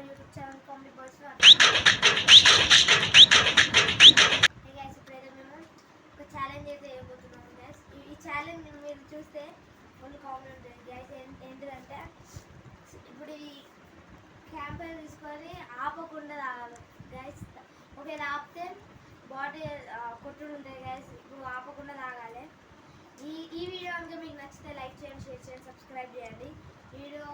YouTube channel comedy boys guys ఇప్పుడైతే మేము ఒక ఛాలెంజ్ అయితే వేయబోతున్నాము గైస్ ఈ ఛాలెంజ్ మీరు చూస్తే ఓన్లీ కామెడీ ఉంటుంది గైస్ ఏంటిదంటే ఇప్పుడు ఈ క్యాంపర్ తీసుకొని ఆపకుండా తాగాలి గైస్ ఒకవేళ ఆపితే బాడీ కొట్టుడు ఉంటుంది గైస్ ఇప్పుడు ఆపకుండా తాగాలి ఈ ఈ వీడియో కనుక మీకు నచ్చితే లైక్ చేయండి షేర్ చేయండి సబ్స్క్రైబ్ చేయండి. ఈ వీడియో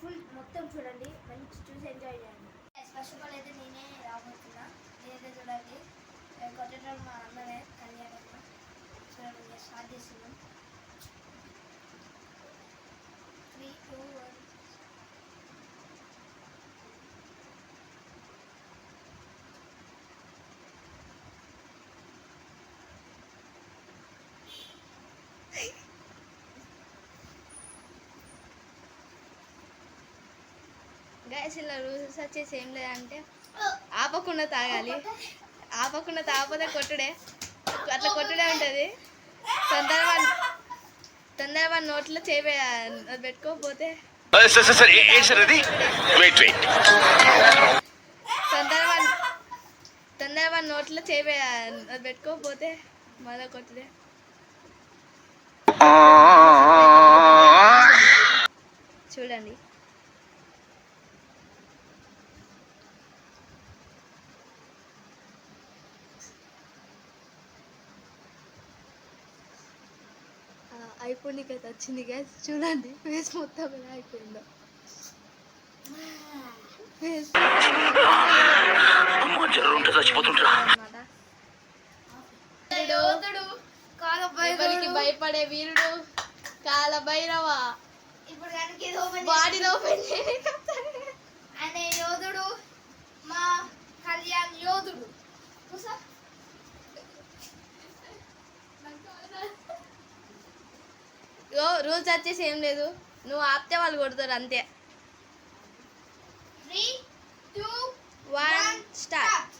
ఫుల్ మొత్తం చూడండి మంచి చూసి ఎంజాయ్ చేయండి. ఫస్ట్ ఆఫ్ ఆల్ అయితే నేనే రాబోతున్నా. నేనైతే చూడండి కొట్టడం మా అన్ననే కళ్యాణమ్మ చూడండి ఇక స్టార్ట్ చేస్తున్నాం త్రీ టూ వన్ గైస్ ఇలా రూల్స్ వచ్చేసి ఏం లేదంటే ఆపకుండా తాగాలి. ఆపకుండా తాగకపోతే కొట్టుడే. అట్లా కొట్టుడే ఉంటుంది. తొందరగా తొందరగా నోట్లో చేపే పెట్టుకోకపోతే తొందరగా తొందరగా నోట్లో చేపే పెట్టుకోకపోతే మళ్ళీ కొట్టుడే. చూడండి. అయిపోయినకి అయితే వచ్చింది గ్యాస్ చూడండి ఫేస్ మొత్తం ఎలా అయిపోయిందో. ఫేస్ భయపడే వీరుడు? కాల భైరవ. ఇప్పుడు కనుక ఇది ఓపెన్ బాడీలో ఓపెన్ అనే యోధుడు మా కళ్యాణ్ యోధుడు. చూసా రూల్స్ వచ్చేసి ఏం లేదు. నువ్వు ఆపితే వాళ్ళు కొడతారు అంతే. Three two one start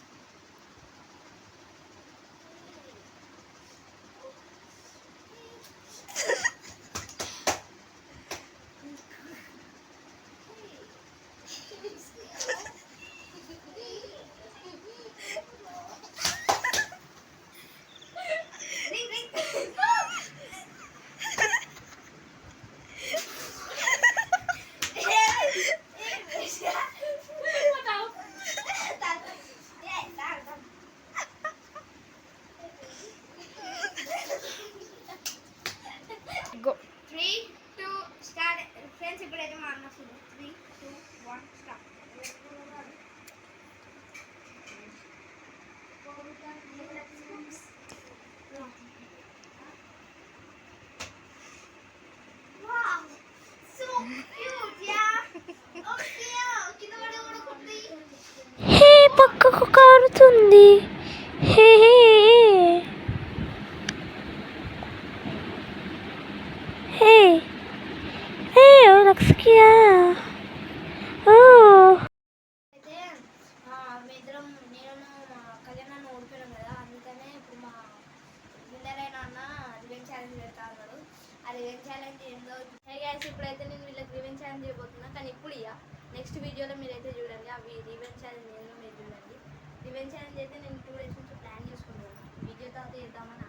go three two start friends ఇప్పుడైతే మా అన్న వస్తుంది three two one start hey పక్కకు కారుతుంది. Hey hey. మిక్స్ కియా రివెన్ ఛాలెంజ్ ఇప్పుడైతే నేను వీళ్ళకి రివెన్ ఛాలెంజ్ చేయబోతున్నా కానీ ఇప్పుడు నెక్స్ట్ వీడియోలో మీరైతే చూడండి అవి రివెన్ ఛాలెంజ్ ఏదో మీరు చూడండి. రివెన్ ఛాలెంజ్ అయితే నేను టూ డేస్ నుంచి ప్లాన్ చేసుకుంటాను వీడియో తర్వాత చేద్దామని